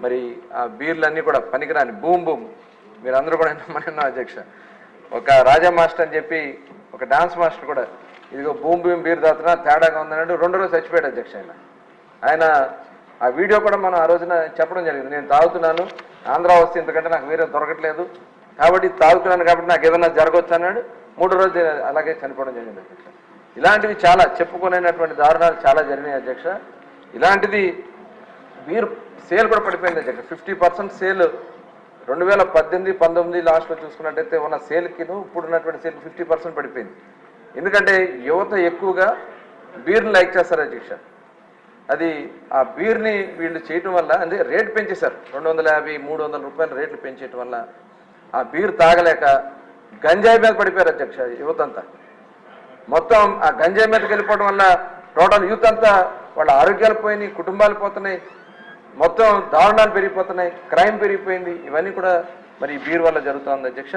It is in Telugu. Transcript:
మరి ఆ బీర్లన్నీ కూడా పనికిరాని బూమ్ బూమ్. మీరందరూ కూడా మన అధ్యక్ష. ఒక రాజా మాస్టర్ అని చెప్పి ఒక డాన్స్ మాస్టర్ కూడా ఇదిగో బూమ్ బూమ్ బీర్ దాతన తేడాగా ఉందన్నాడు. రెండు రోజులు చచ్చిపోయాడు అధ్యక్ష ఆయన. ఆయన ఆ వీడియో కూడా మనం ఆ రోజున చెప్పడం జరిగింది. నేను తాగుతున్నాను ఆంధ్ర వస్తే ఇంతకంటే నాకు వేరే దొరకట్లేదు. కాబట్టి తాగుతున్నాను కాబట్టి నాకు ఏదైనా జరగవచ్చు అన్నాడు. మూడు రోజులు అలాగే చనిపోవడం జరిగింది అధ్యక్ష. ఇలాంటివి చాలా చెప్పుకునేటువంటి దారుణాలు చాలా జరిగినాయి అధ్యక్ష. ఇలాంటిది బీర్ సేల్ కూడా పడిపోయింది అధ్యక్ష ఫిఫ్టీ పర్సెంట్ సేల్ రెండు వేల పద్దెనిమిది పంతొమ్మిది లాస్ట్లో చూసుకున్నట్టయితే ఉన్న సేల్కి ఇప్పుడు ఉన్నటువంటి సేల్ ఫిఫ్టీ పర్సెంట్ పడిపోయింది. ఎందుకంటే యువత ఎక్కువగా బీర్ని లైక్ చేస్తారు అధ్యక్ష. అది ఆ బీర్ని వీళ్ళు చేయటం వల్ల అంటే రేట్ పెంచేశారు. రెండు వందల యాభై మూడు వందల రూపాయల రేట్లు పెంచేయటం వల్ల ఆ బీర్ తాగలేక గంజాయి మీద పడిపోయారు అధ్యక్ష యువత అంతా. మొత్తం ఆ గంజాయి మీదకి వెళ్ళిపోవడం వల్ల టోటల్ యూత్ అంతా వాళ్ళ ఆరోగ్యాలు పోయినాయి కుటుంబాలు పోతున్నాయి. మొత్తం దారుణాలు పెరిగిపోతున్నాయి క్రైమ్ పెరిగిపోయింది ఇవన్నీ కూడా మరి బీర్ వల్ల జరుగుతుంది అధ్యక్ష.